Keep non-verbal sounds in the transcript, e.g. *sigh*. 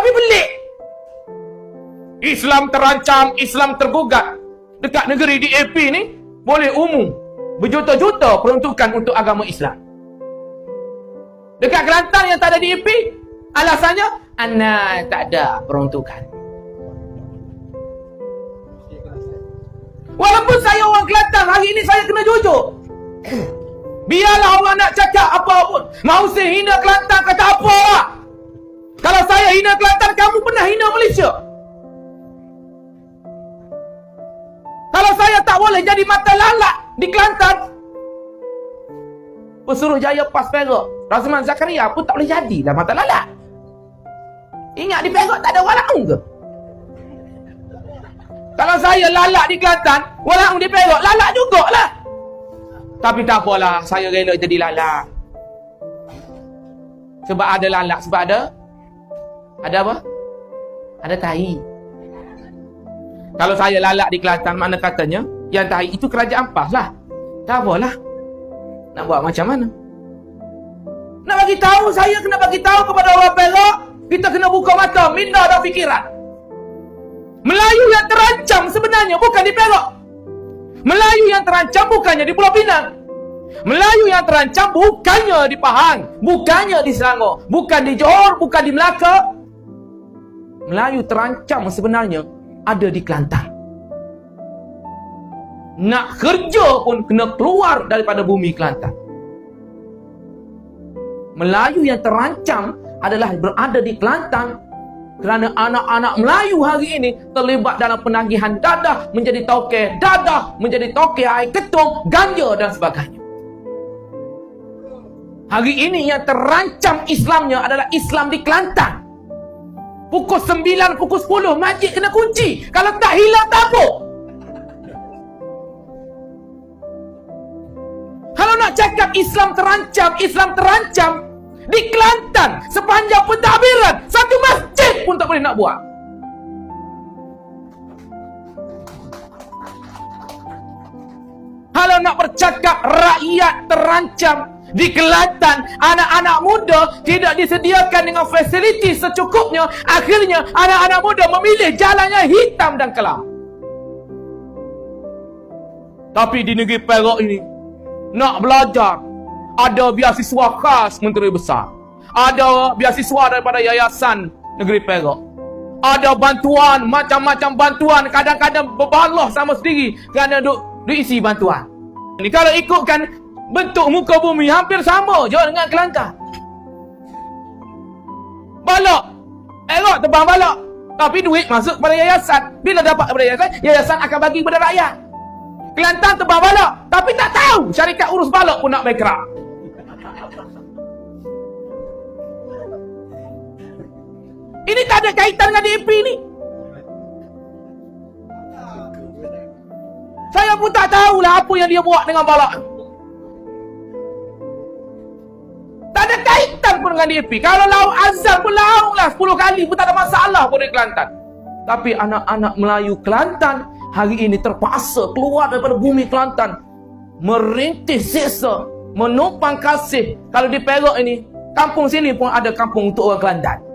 Tapi pelik. Islam terancam, Islam tergugat. Dekat negeri DAP ni, boleh umum. Berjuta-juta peruntukan untuk agama Islam. Dekat Kelantan yang tak ada DAP, alasannya, Ana tak ada peruntukan. Walaupun saya orang Kelantan, hari ini saya kena jujur. *coughs* Biarlah orang nak cakap apa pun. Mau saya hina Kelantan, kata Malaysia. Kalau saya tak boleh jadi mata lalak di Kelantan, Pesuruh Jaya PAS Perak, Razman Zakaria pun tak boleh jadi lah mata lalak. Ingat di Perak tak ada walaung ke? Kalau saya lalak di Kelantan, walaung di Perak, lalak jugalah. Tapi tak apalah, saya rela jadi lalak. Sebab ada lalak, sebab ada ada apa? Ada tahi. Kalau saya lalak di Kelantan, mana katanya? Yang tahi itu kerajaan PAS lah. Tak apalah. Nak buat macam mana? Nak bagi tahu saya kena bagi tahu kepada orang Perak, kita kena buka mata, minda dan fikiran. Melayu yang terancam sebenarnya bukan di Perak. Melayu yang terancam bukannya di Pulau Pinang. Melayu yang terancam bukannya di Pahang, bukannya di Selangor, bukan di Johor, bukan di Melaka. Melayu terancam sebenarnya ada di Kelantan. Nak kerja pun kena keluar daripada bumi Kelantan. Melayu yang terancam adalah berada di Kelantan kerana anak-anak Melayu hari ini terlibat dalam penagihan dadah menjadi tauke dadah, menjadi tauke air ketung, ganja dan sebagainya. Hari ini yang terancam Islamnya adalah Islam di Kelantan. Pukul 9, pukul 10, masjid kena kunci. Kalau tak hilang tabuk. Kalau nak cakap Islam terancam, Islam terancam, di Kelantan, sepanjang pentadbiran, satu masjid pun tak boleh nak buat. Kalau nak bercakap rakyat terancam di Kelantan, anak-anak muda tidak disediakan dengan fasiliti secukupnya, akhirnya anak-anak muda memilih jalannya hitam dan kelam. Tapi di negeri Perak ini, nak belajar, ada beasiswa khas Menteri Besar. Ada beasiswa daripada Yayasan Negeri Perak. Ada bantuan, macam-macam bantuan. Kadang-kadang berbalah sama sendiri kerana duk, duk isi bantuan. Ini kalau ikutkan bentuk muka bumi hampir sama je dengan Kelantan. Balak. Elok tebang balak. Tapi duit masuk kepada yayasan. Bila dapat kepada yayasan, yayasan akan bagi kepada rakyat. Kelantan tebang balak. Tapi tak tahu syarikat urus balak pun nak bankrupt. Ini tak ada kaitan dengan DAP ni. Saya pun tak tahulah apa yang dia buat dengan balak. Dengan DAP. Kalau lauk azam pun lauk lah 10 kali pun tak ada masalah pun di Kelantan. Tapi anak-anak Melayu Kelantan hari ini terpaksa keluar daripada bumi Kelantan. Merintih siksa. Menumpang kasih. Kalau di Perak ini, kampung sini pun ada kampung untuk orang Kelantan.